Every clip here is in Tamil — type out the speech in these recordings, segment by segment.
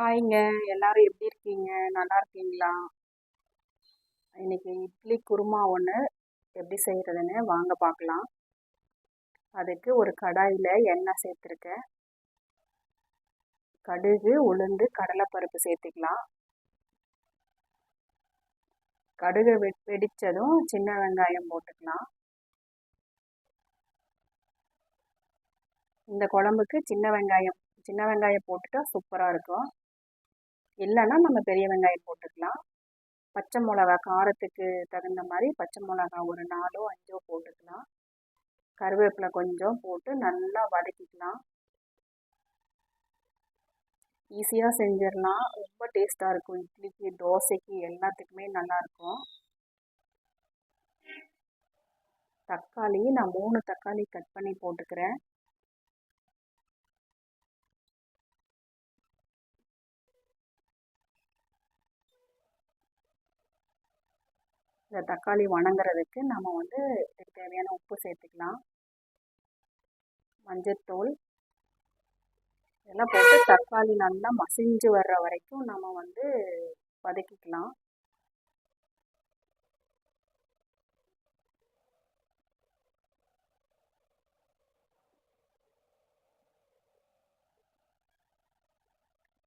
ஹாய்ங்க எல்லாரும் எப்படி இருக்கீங்க? நல்லா இருக்கீங்களா? இன்னைக்கு இட்லி குருமா ஒன்று எப்படி செய்கிறதுன்னு வாங்க பார்க்கலாம் அதுக்கு ஒரு கடாயில் எண்ணெய் சேர்த்துருக்கேன். கடுகு உளுந்து கடலைப்பருப்பு சேர்த்துக்கலாம். கடுகு வெ வெடித்ததும் சின்ன வெங்காயம் போட்டுக்கலாம். இந்த குழம்புக்கு சின்ன வெங்காயம் சின்ன வெங்காயம் போட்டுட்டா சூப்பராக இருக்கும். இல்லைன்னா நம்ம பெரிய வெங்காயம் போட்டுக்கலாம். பச்சை மிளகா காரத்துக்கு தகுந்த மாதிரி பச்சை மிளகா ஒரு நாலோ அஞ்சோ போட்டுக்கலாம். கருவேப்பிலை கொஞ்சம் போட்டு நல்லா வதக்கிக்கலாம். ஈஸியாக செஞ்சிடலாம். ரொம்ப டேஸ்ட்டாக இருக்கும். இட்லிக்கு தோசைக்கு எல்லாத்துக்குமே நல்லாயிருக்கும். தக்காளி நான் மூணு தக்காளி கட் பண்ணி போட்டுக்கிறேன். இந்த தக்காளி வணங்குறதுக்கு நம்ம வந்து இதுக்கு தேவையான உப்பு சேர்த்துக்கலாம். மஞ்சத்தூள் இதெல்லாம் போட்டு தக்காளி நல்லா மசிஞ்சு வர்ற வரைக்கும் நம்ம வந்து வதக்கிக்கலாம்.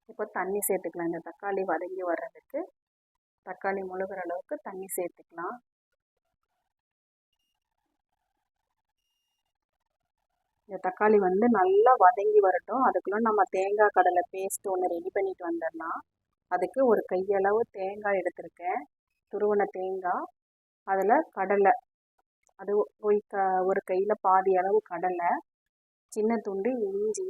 இப்போ தண்ணி சேர்த்துக்கலாம். இந்த தக்காளி வதங்கி வர்றதுக்கு. தக்காளி முழுகிற அளவுக்கு தண்ணி சேர்த்துக்கலாம். இந்த தக்காளி வந்து நல்லா வதங்கி வரட்டும். அதுக்குள்ளே நம்ம தேங்காய் கடலை பேஸ்ட் ஒன்று ரெடி பண்ணிட்டு வந்துடலாம். அதுக்கு ஒரு கையளவு தேங்காய் எடுத்திருக்கேன். துருவன தேங்காய். அதில் கடலை. அது ஒரு க ஒரு கையில் பாதி அளவு கடலை. சின்ன துண்டு இஞ்சி.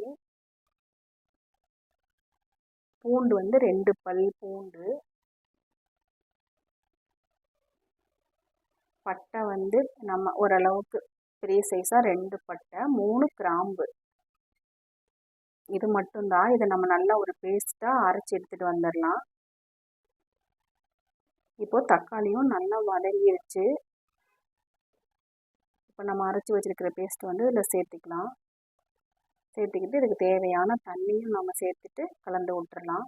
பூண்டு வந்து ரெண்டு பல் பூண்டு. பட்டை வந்து நம்ம ஓரளவுக்கு பெரிய சைஸாக ரெண்டு பட்டை மூணு கிராம்பு. இது மட்டும்தான். இதை நம்ம நல்லா ஒரு பேஸ்ட்டாக அரைச்சி எடுத்துகிட்டு வந்துடலாம். இப்போது தக்காளியும் நல்லா வதங்கிடுச்சு இப்போ நம்ம அரைச்சி வச்சுருக்கிற பேஸ்ட் வந்து இதில் சேர்த்துக்கலாம். சேர்த்துக்கிட்டு இதுக்கு தேவையான தண்ணியும் நம்ம சேர்த்துட்டு கலந்து விட்டுறலாம்.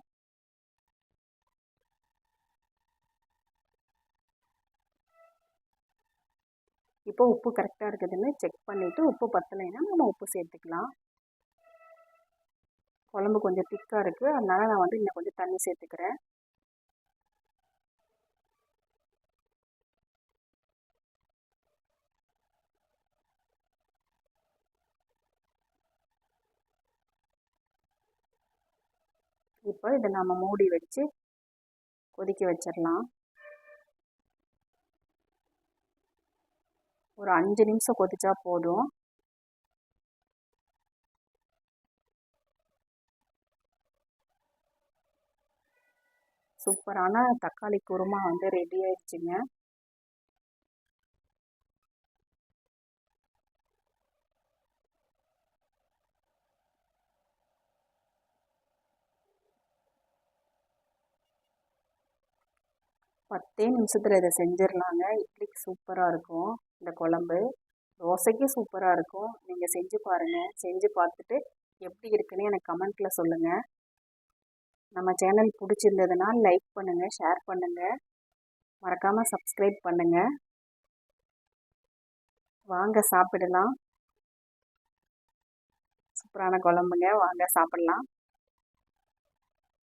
இப்போ உப்பு கரெக்டாக இருக்குதுன்னு செக் பண்ணிவிட்டு உப்பு பத்தலைன்னா நம்ம உப்பு சேர்த்துக்கலாம். குழம்பு கொஞ்சம் திக்காக இருக்குது அதனால் நான் வந்து இன்னும் கொஞ்சம் தண்ணி சேர்த்துக்கிறேன். இப்போ இதை நம்ம மூடி வச்சு கொதிக்க வச்சிடலாம். ஒரு அஞ்சு நிமிஷம் கொதிச்சா போதும். சூப்பரான தக்காளி குருமா வந்து ரெடி ஆயிடுச்சுங்க. பத்தே நிமிஷத்தில் இதை செஞ்சிடலாங்க. இட்லிக்கு சூப்பராக இருக்கும். இந்த குழம்பு தோசைக்கும் சூப்பராக இருக்கும். நீங்கள் செஞ்சு பாருங்கள் செஞ்சு பார்த்துட்டு எப்படி இருக்குன்னு எனக்கு கமெண்ட்டில் சொல்லுங்கள் நம்ம சேனல் பிடிச்சிருந்ததுன்னா லைக் பண்ணுங்கள் ஷேர் பண்ணுங்கள் மறக்காமல் சப்ஸ்கிரைப் பண்ணுங்கள் வாங்க சாப்பிடலாம். சூப்பரான குழம்புங்க. வாங்க சாப்பிட்லாம்.